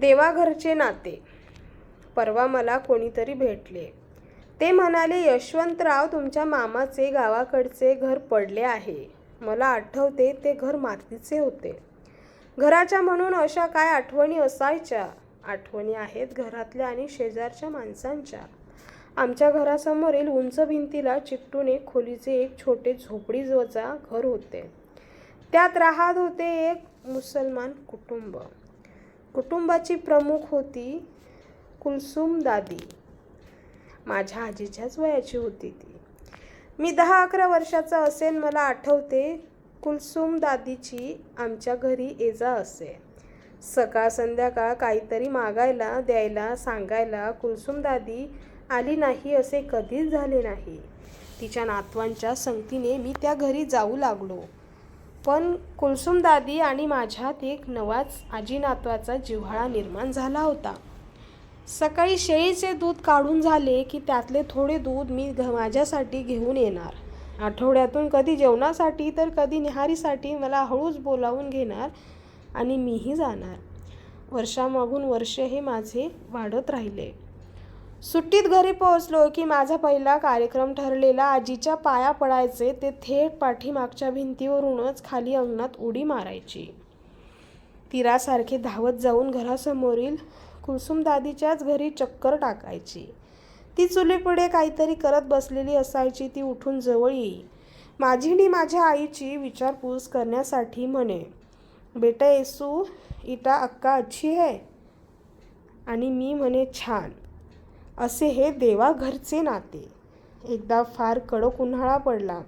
देवाघरचे नाते. परवा मला कोणीतरी भेटले. ते म्हणाले यशवंतराव तुमच्या मामाचे गावाकडचे घर पडले आहे. मला आठवते ते घर मातीचे होते. घराच्या म्हणून अशा काय आठवणी असायच्या? आठवणी आहेत घरातल्या आणि शेजारच्या माणसांच्या. आमच्या घरासमोरील उंच भिंतीला चिकटून एक खोलीचे एक छोटे झोपडीजवचा घर होते. त्यात राहत होते एक मुसलमान कुटुंब. कुटुंबाची प्रमुख होती कुलसुम दादी. माझ्या आजीच्याच वयाची होती ती. मी दहा अकरा वर्षाचा असेल मला आठवते कुलसुम दादीची आमच्या घरी एजा असे. सकाळ संध्याकाळ काहीतरी मागायला द्यायला सांगायला कुलसुम दादी आली नाही असे कधीच झाले नाही. तिच्या नातवांच्या संगतीने मी त्या घरी जाऊ लागलो. पण कुलसुम दादी आणि माझ्यात एक नवाच आजी नातवाचा जिव्हाळा निर्माण झाला होता. सकाळी शेळीचे दूध काढून झाले की त्यातले थोडे दूध मी घ माझ्यासाठी घेऊन येणार. आठवड्यातून कधी जेवणासाठी तर कधी निहारीसाठी मला हळूच बोलावून घेणार आणि मीही जाणार. वर्षामागून वर्ष हे माझे वाढत राहिले. सुट्टीत घरी पोहोचलो की माझा पहिला कार्यक्रम ठरलेला आजीच्या पाया पडायचे ते थेट पाठीमागच्या भिंतीवरूनच खाली अंगणात उडी मारायची. तीरासारखे धावत जाऊन घरासमोरील कुलसुम दादीच्याच घरी चक्कर टाकायची. ती चुलीपुढे काहीतरी करत बसलेली असायची ती उठून जवळ येई. माझीनी माझ्या आईची विचारपूस करण्यासाठी म्हणे बेटा येसू इटा अक्का अच्छी है? आणि मी म्हणे छान. असे हे देवाघरचे नाते. एकदा फार कडक उन्हाळा पडला.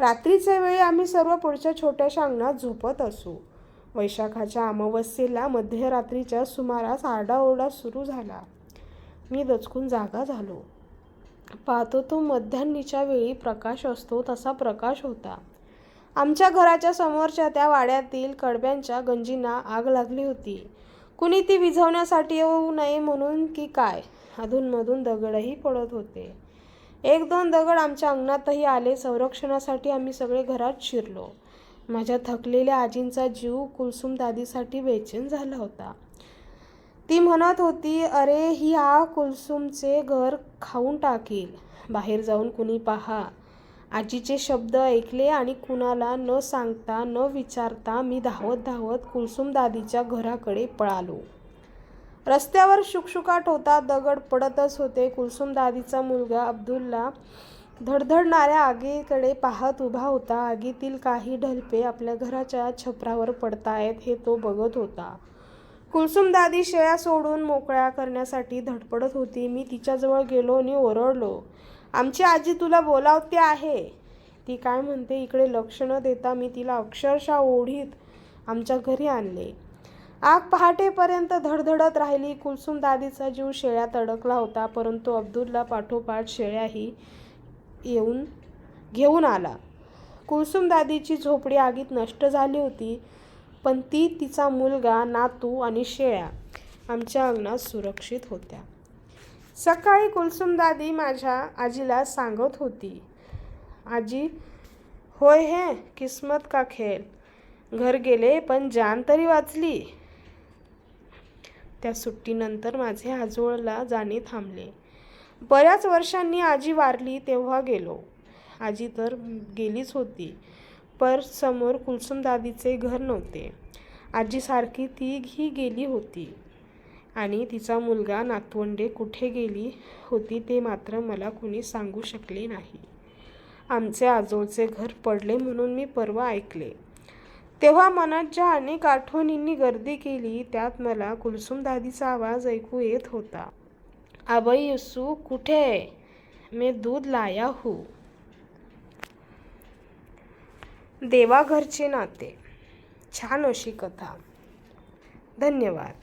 रात्रीच्या वेळी आम्ही सर्व पुढच्या छोट्याशा अंगणात झोपत असू. वैशाखाच्या अमावस्येला मध्यरात्रीच्या सुमारास आरडाओरडा सुरू झाला. मी दचकून जागा झालो. पाहतो तो मध्यान्नीच्या वेळी प्रकाश असतो तसा प्रकाश होता. आमच्या घराच्या समोरच्या त्या वाड्यातील कडब्यांच्या गंजींना आग लागली होती. कुणी ती विझवण्यासाठी येऊ नये म्हणून की काय? अधूनमधून दगडही पडत होते. एक दोन दगड आमच्या अंगणातही आले. संरक्षणासाठी आम्ही सगळे घरात शिरलो. माझ्या थकलेल्या आजींचा जीव कुलसुम दादीसाठी बेचैन झाला होता. ती म्हणत होती अरे ही आ कुलसुमचे घर खाऊन टाकील. बाहेर जाऊन कुणी पहा. आजीचे शब्द ऐकले आणि कुणाला न सांगता न विचारता मी धावत धावत कुलसुम दादीच्या घराकडे पळालो. रस्त्यावर शुकशुकाट होता दगड पडतच होते. कुलसुम दादीचा मुलगा अब्दुल्ला धडधडणाऱ्या आगीकडे पाहत उभा होता. आगीतील काही ढलपे आपल्या घराच्या छपरावर पडतायत हे तो बघत होता. कुलसुम दादी शेळ्या सोडून मोकळ्या करण्यासाठी धडपडत होती. मी तिच्याजवळ गेलो आणि ओरडलो. आमची आजी तुला बोलावते आहे. ती काय म्हणते इकडे लक्ष न देता मी तिला अक्षरशः ओढीत आमच्या घरी आणले. आग पहाटेपर्यंत धडधडत राहिली. कुलसुम दादीचा जीव शेळ्यात अडकला होता परंतु अब्दुल्ला पाठोपाठ शेळ्याही येऊन घेऊन आला. कुलसुम दादीची झोपडी आगीत नष्ट झाली होती पण ती तिचा मुलगा नातू आणि शेळ्या आमच्या अंगणात सुरक्षित होत्या. सकाळी कुलसुमदादी माझ्या आजीला सांगत होती आजी होय हे किस्मत का खेळ? घर गेले पण जान तरी वाचली. त्या सुट्टीनंतर माझे आजोळला जाणे थांबले. बऱ्याच वर्षांनी आजी वारली तेव्हा गेलो. आजी तर गेलीच होती पर समोर कुलसुम दादीचे घर नव्हते. आजीसारखी तीही गेली होती. आणि तिचा मुलगा नातवंडे कुठे गेली होती ते मात्र मला कुणी सांगू शकले नाही. आमचे आजोळचे घर पडले म्हणून मी परवा ऐकले. तेव्हा मनात ज्या अनेक आठवणींनी गर्दी केली त्यात मला कुलसुम दादीचा आवाज ऐकू येत होता. आबई यसू कुठे मी दूध लाया हो. देवाघरचे नाते. छान अशी कथा. धन्यवाद.